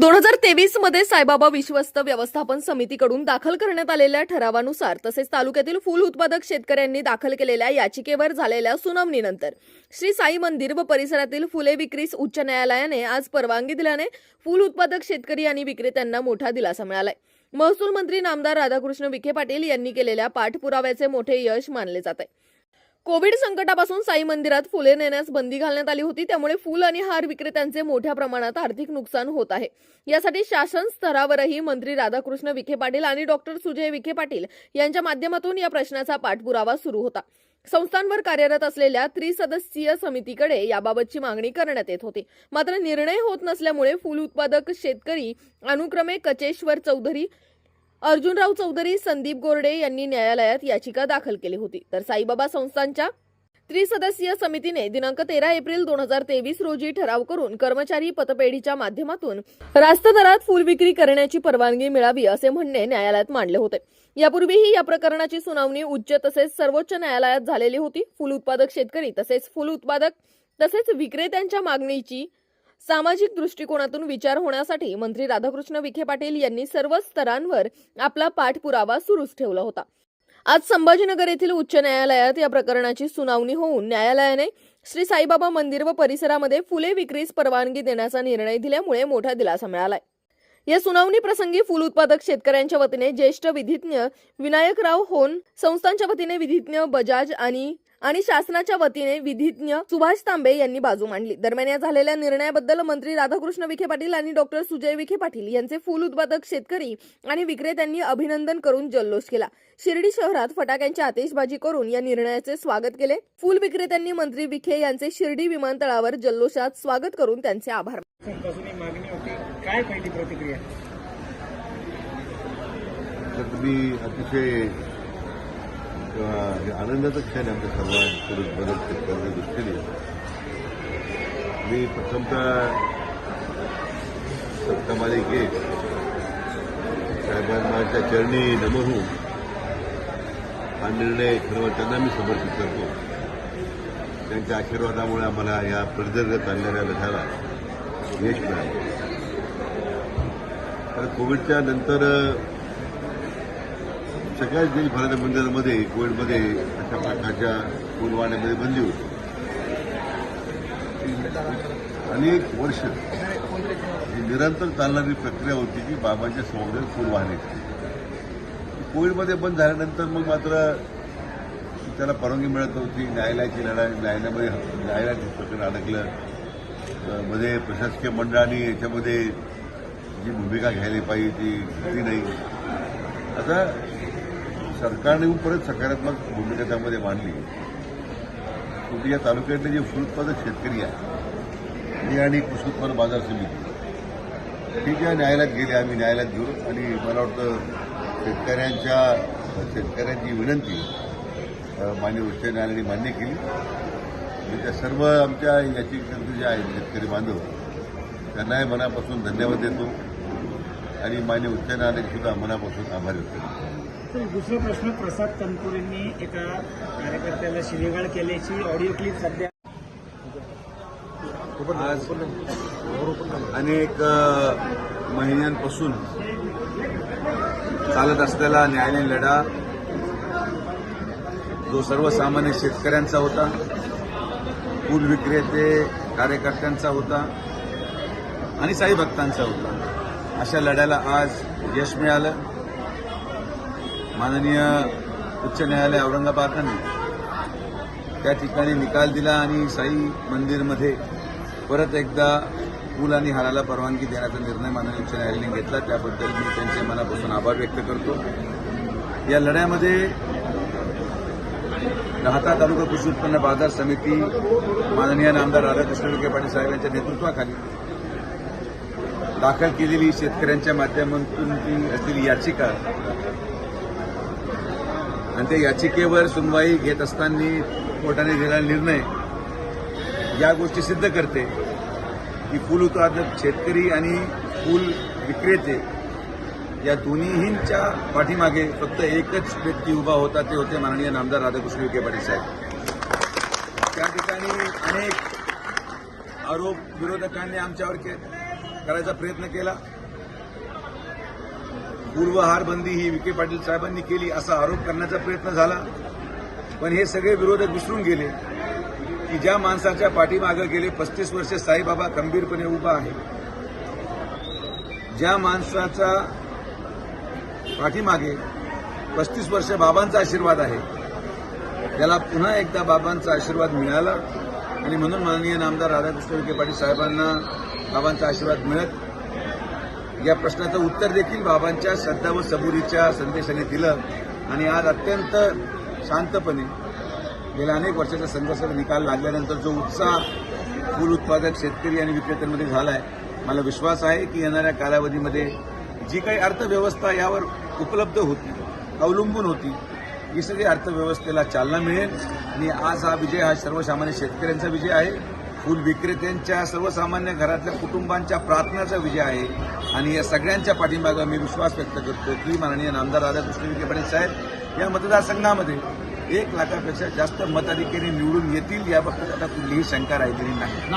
दोन हजार तेवीसमध्ये साईबाबा विश्वस्त व्यवस्थापन समितीकडून दाखल करण्यात आलेल्या ठरावानुसार तसेच तालुक्यातील फुल उत्पादक शेतकऱ्यांनी दाखल केलेल्या याचिकेवर झालेल्या सुनावणीनंतर श्री साई मंदिर व परिसरातील फुले विक्रीस उच्च न्यायालयाने आज परवानगी दिल्याने फुल उत्पादक शेतकरी आणि विक्रेत्यांना मोठा दिलासा मिळालाय. महसूल मंत्री नामदार राधाकृष्ण विखे पाटील यांनी केलेल्या पाठपुराव्याचे मोठे यश मानले जात आहे. कोविड संकटापासून साई मंदिरात फुले नेण्यास बंदी घालण्यात आली होती. त्यामुळे फुल आणि हार विक्रेत्यांचे मोठ्या प्रमाणात आर्थिक नुकसान होत आहे. यासाठी शासन स्तरावरही मंत्री राधाकृष्ण विखे पाटील आणि डॉक्टर सुजय विखे पाटील यांच्या माध्यमातून या प्रश्नाचा पाठपुरावा सुरू होता. संस्थांवर कार्यरत असलेल्या त्रिसदस्यीय समितीकडे याबाबतची मागणी करण्यात येत होती. मात्र निर्णय होत नसल्यामुळे फुल उत्पादक शेतकरी अनुक्रमे कचेश्वर चौधरी अर्जुनराव चौधरी संदीप गोरडे यांनी न्यायालयात याचिका दाखल केली होती. तर साईबाबा संस्थांच्या त्रिसदस्यीय समितीने दिनांक तेरा एप्रिल दोन हजार तेवीस रोजी ठराव करून कर्मचारी पतपेढीच्या माध्यमातून रास्त दरात फुल विक्री करण्याची परवानगी मिळावी असे म्हणणे न्यायालयात मांडले होते. यापूर्वीही या प्रकरणाची सुनावणी उच्च तसेच सर्वोच्च न्यायालयात झालेली होती. फुल उत्पादक शेतकरी तसेच फुल उत्पादक तसेच विक्रेत्यांच्या मागणीची सामाजिक दृष्टिकोनातून विचार होण्यासाठी मंत्री राधाकृष्ण विखे पाटील यांनी सर्व स्तरांवर आपला पाठपुरावा सुरूच ठेवला होता. आज संभाजीनगर येथील उच्च न्यायालयात या प्रकरणाची सुनावणी होऊन न्यायालयाने श्री साईबाबा मंदिर व परिसरामध्ये फुले विक्रीस परवानगी देण्याचा निर्णय दिल्यामुळे मोठा दिलासा मिळालाय. या सुनावणी प्रसंगी फुल उत्पादक शेतकऱ्यांच्या वतीने ज्येष्ठ विधिज्ञ विनायकराव होन संस्थांच्या वतीने विधिज्ञ बजाज आणि आणि शासनाच्या वतीने विधिज्ञ सुभाष तांबे यांनी बाजू मांडली. दरम्यान या झालेल्या निर्णयाबद्दल मंत्री राधाकृष्ण विखे पाटील आणि डॉक्टर सुजय विखे पाटील यांचे फुल उत्पादक शेतकरी आणि विक्रेत्यांनी अभिनंदन करून जल्लोष केला. शिर्डी शहरात फटाक्यांची आतिषबाजी करून या निर्णयाचे स्वागत केले. फुल विक्रेत्यांनी मंत्री विखे यांचे शिर्डी विमानतळावर जल्लोषात स्वागत करून त्यांचे आभारपासून मागणी होती. काय पहिली प्रतिक्रिया? तुम्ही अतिशय हे आनंदाचा क्षण आहे आमच्या सर्वांकडून मदत करण्याच्या दृष्टीने मी प्रथमतः सत्तामाली गेट साहेबांच्या चरणी नमन होऊन हा निर्णय खरं त्यांना मी समर्पित करतो. त्यांच्या आशीर्वादामुळे आम्हाला या प्रदीर्घ चालणाऱ्या लढ्याला यश मिळालं. तर कोविडच्या नंतर सगळ्याच देशभराच्या मंदिरांमध्ये कोविडमध्ये अशा प्रकारच्या फुलवाण्यामध्ये बंदी होती. अनेक वर्ष ही निरंतर चालणारी प्रक्रिया होती की बाबांच्या समोर फुल वाहण्याची कोविडमध्ये बंद झाल्यानंतर मग मात्र त्याला परवानगी मिळत नव्हती. न्यायालयाची लढाई न्यायालयामध्ये न्यायालयात प्रकरण अडकलं. मध्ये प्रशासकीय मंडळाने याच्यामध्ये जी भूमिका घ्यायला पाहिजे ती घेतली नाही. आता सरकारने परत सकारात्मक भूमिका त्यामध्ये मांडली. शेवटी या तालुक्यातले जे फूल उत्पादक शेतकरी आहेत मी आणि कृषी उत्पन्न बाजार समिती ठीक आहे न्यायालयात गेले आम्ही न्यायालयात घेऊ आणि मला वाटतं शेतकऱ्यांच्या शेतकऱ्यांची विनंती अ, मान्य उच्च न्यायालयाने मान्य केली. आणि त्या सर्व आमच्या याचिकांचे जे आहेत शेतकरी बांधव त्यांनाही मनापासून धन्यवाद देतो आणि मान्य उच्च न्यायालयसुद्धा मनापासून आभार व्यक्त करतो. दुसरा प्रश्न प्रसाद तनपुरेंनी एका कार्यकर्त्याला शिवेगाळ केल्याची ऑडिओ क्लिप सध्या आज अनेक महिन्यांपासून चालत असलेला न्यायालयीन लढा जो सर्वसामान्य शेतकऱ्यांचा होता फूल विक्रेते कार्यकर्त्यांचा होता आणि साई भक्तांचा होता. अशा लढ्याला आज यश मिळालं. माननीय उच्च न्यायालय औरंगाबादने त्या ठिकाणी निकाल दिला आणि साई मंदिरमध्ये परत एकदा पूल आणि हाराला परवानगी देण्याचा निर्णय माननीय उच्च न्यायालयाने घेतला. त्याबद्दल मी त्यांचे मनापासून आभार व्यक्त करतो. या लढ्यामध्ये राहता तालुका कृषी उत्पन्न बाजार समिती माननीय नामदार राधाकृष्ण विखे पाटील साहेब यांच्या नेतृत्वाखाली दाखल केलेली शेतकऱ्यांच्या माध्यमातून ती असलेली याचिका आणि त्या याचिकेवर सुनवाई घेत असताना कोर्टाने दिलेला निर्णय या गोष्टी सिद्ध करते की फूल उत्पादक शेतकरी आणि फूल विक्रेते या दोन्हींच्या पाठीमागे फक्त एकच व्यक्ती उभा होता ते होते माननीय नामदार राधाकृष्ण विखे पाटील साहेब. त्या ठिकाणी अनेक आरोप विरोधकांनी आमच्यावर करायचा प्रयत्न केला. पूर्वहार बंदी ही विखे पाटील साहेबांनी केली असा आरोप करण्याचा प्रयत्न झाला. पण हे सगळे विरोधक विसरून गेले की ज्या माणसाच्या पाठीमागं गेले पस्तीस वर्षे साईबाबा खंबीरपणे उभा आहे. ज्या माणसाचा पाठीमागे पस्तीस वर्ष बाबांचा आशीर्वाद आहे त्याला पुन्हा एकदा बाबांचा आशीर्वाद मिळाला. आणि म्हणून माननीय नामदार राधाकृष्ण विखे पाटील साहेबांना बाबांचा आशीर्वाद मिळत या प्रश्नाचं उत्तर देखील बाबांच्या श्रद्धा व सबुरीच्या संदेशाने दिलं. आणि आज अत्यंत शांतपणे गेल्या अनेक वर्षाच्या संघर्षाचा निकाल लागल्यानंतर जो उत्साह फूल उत्पादक शेतकरी आणि विक्रेत्यांमध्ये झाला आहे मला विश्वास आहे की येणाऱ्या कालावधीमध्ये जी काही अर्थव्यवस्था यावर उपलब्ध होती अवलंबून होती ही सगळी अर्थव्यवस्थेला चालना मिळेल. आणि आज हा विजय हा सर्वसामान्य शेतकऱ्यांचा विजय आहे. फूल विक्रेत्यांच्या सर्वसामान्य घरातल्या कुटुंबांच्या प्रार्थनाचा विजय आहे. आणि या सगळ्यांच्या पाठीमागं मी विश्वास व्यक्त करतो की माननीय नामदार राधाकृष्ण विखे पाटील साहेब या मतदारसंघामध्ये एक लाखापेक्षा जास्त मताधिकारी निवडून येतील याबाबत आता कुठलीही शंका राहिलेली नाही.